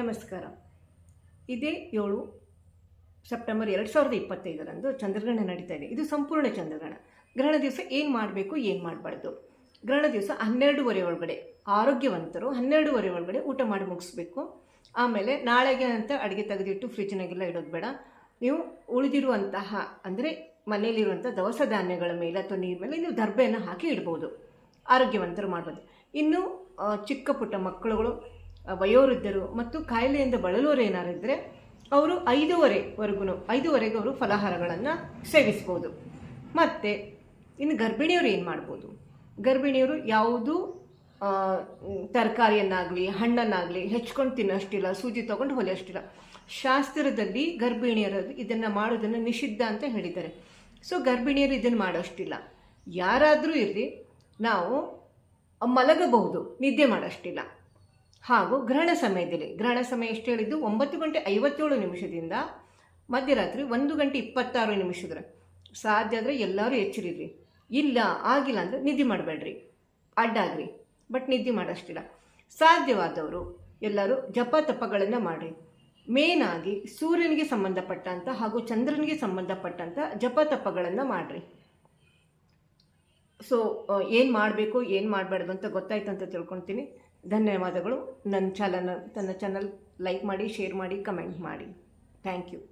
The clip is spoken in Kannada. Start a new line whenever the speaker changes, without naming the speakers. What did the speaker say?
ನಮಸ್ಕಾರ. ಇದೇ ಏಳು ಸೆಪ್ಟೆಂಬರ್ ಎರಡು ಸಾವಿರದ ಇಪ್ಪತ್ತೈದರಂದು ಚಂದ್ರಗ್ರಹಣ ನಡೀತಾ ಇದೆ. ಇದು ಸಂಪೂರ್ಣ ಚಂದ್ರಗ್ರಹಣ. ಗ್ರಹಣ ದಿವಸ ಏನು ಮಾಡಬೇಕು, ಏನು ಮಾಡಬಾರ್ದು? ಗ್ರಹಣ ದಿವಸ ಹನ್ನೆರಡೂವರೆ ಒಳಗಡೆ, ಆರೋಗ್ಯವಂತರು ಹನ್ನೆರಡೂವರೆ ಒಳಗಡೆ ಊಟ ಮಾಡಿ ಮುಗಿಸ್ಬೇಕು. ಆಮೇಲೆ ನಾಳೆಗೆ ಅಂತ ಅಡುಗೆ ತೆಗೆದಿಟ್ಟು ಫ್ರಿಜ್ನಾಗೆಲ್ಲ ಇಡೋದು ಬೇಡ. ನೀವು ಉಳಿದಿರುವಂತಹ, ಅಂದರೆ ಮನೆಯಲ್ಲಿರುವಂಥ ದವಸ ಧಾನ್ಯಗಳ ಮೇಲೆ ಅಥವಾ ನೀರ ಮೇಲೆ ನೀವು ದರ್ಬೆಯನ್ನು ಹಾಕಿ ಇಡ್ಬೋದು. ಆರೋಗ್ಯವಂತರು ಮಾಡ್ಬೋದು. ಇನ್ನು ಚಿಕ್ಕ ಪುಟ್ಟ ಮಕ್ಕಳುಗಳು ವಯೋವೃದ್ಧರು ಮತ್ತು ಕಾಯಿಲೆಯಿಂದ ಬಳಲೋರು ಏನಾರು ಇದ್ದರೆ ಅವರು ಐದೂವರೆವರೆಗೂ ಐದೂವರೆಗೆ ಅವರು ಫಲಾಹಾರಗಳನ್ನು ಸೇವಿಸ್ಬೋದು. ಮತ್ತು, ಇನ್ನು ಗರ್ಭಿಣಿಯವರು ಏನು ಮಾಡ್ಬೋದು? ಗರ್ಭಿಣಿಯರು ಯಾವುದು ತರಕಾರಿಯನ್ನಾಗಲಿ, ಹಣ್ಣನ್ನಾಗಲಿ ಹೆಚ್ಕೊಂಡು ತಿನ್ನೋಷ್ಟಿಲ್ಲ, ಸೂಜಿ ತೊಗೊಂಡು ಹೊಲಿಯೋಷ್ಟಿಲ್ಲ. ಶಾಸ್ತ್ರದಲ್ಲಿ ಗರ್ಭಿಣಿಯರು ಇದನ್ನು ಮಾಡೋದನ್ನು ನಿಷಿದ್ಧ ಅಂತ ಹೇಳಿದ್ದಾರೆ. ಸೊ, ಗರ್ಭಿಣಿಯರು ಇದನ್ನು ಮಾಡೋಷ್ಟಿಲ್ಲ. ಯಾರಾದರೂ ಇರಲಿ, ನಾವು ಮಲಗಬಹುದು, ನಿದ್ದೆ ಮಾಡೋಷ್ಟಿಲ್ಲ. ಹಾಗೂ ಗ್ರಹಣ ಸಮಯದಲ್ಲಿ, ಗ್ರಹಣ ಸಮಯ ಎಷ್ಟು ಹೇಳಿದ್ದು? ಒಂಬತ್ತು ಗಂಟೆ ಐವತ್ತೇಳು ನಿಮಿಷದಿಂದ ಮಧ್ಯರಾತ್ರಿ ಒಂದು ಗಂಟೆ ಇಪ್ಪತ್ತಾರು ನಿಮಿಷದ್ರ. ಸಾಧ್ಯ ಆದರೆ ಎಲ್ಲರೂ ಎಚ್ಚರಿರಿ ಇಲ್ಲ, ಆಗಿಲ್ಲ ಅಂದರೆ ನಿದ್ದೆ ಮಾಡಬೇಡ್ರಿ. ಅಡ್ಡಾಗ್ರಿ. ಬಟ್ ನಿದ್ದೆ ಮಾಡೋಷ್ಟಿಲ್ಲ. ಸಾಧ್ಯವಾದವರು ಎಲ್ಲರೂ ಜಪ ತಪಗಳನ್ನು ಮಾಡಿರಿ. ಮೇನ್ ಆಗಿ ಸೂರ್ಯನಿಗೆ ಸಂಬಂಧಪಟ್ಟಂಥ ಹಾಗೂ ಚಂದ್ರನಿಗೆ ಸಂಬಂಧಪಟ್ಟಂಥ ಜಪ ತಪಗಳನ್ನು ಮಾಡಿರಿ. ಸೊ ಏನು ಮಾಡಬೇಕು, ಏನು ಮಾಡಬಾರ್ದು ಅಂತ ಗೊತ್ತಾಯ್ತು ಅಂತ ತಿಳ್ಕೊಳ್ತೀನಿ ಧನ್ಯವಾದಗಳು. ನನ್ನ ಚಾನಲ್ ತನ್ನ ಚಾನಲ್ ಲೈಕ್ ಮಾಡಿ ಶೇರ್ ಮಾಡಿ ಕಮೆಂಟ್ ಮಾಡಿ. Thank you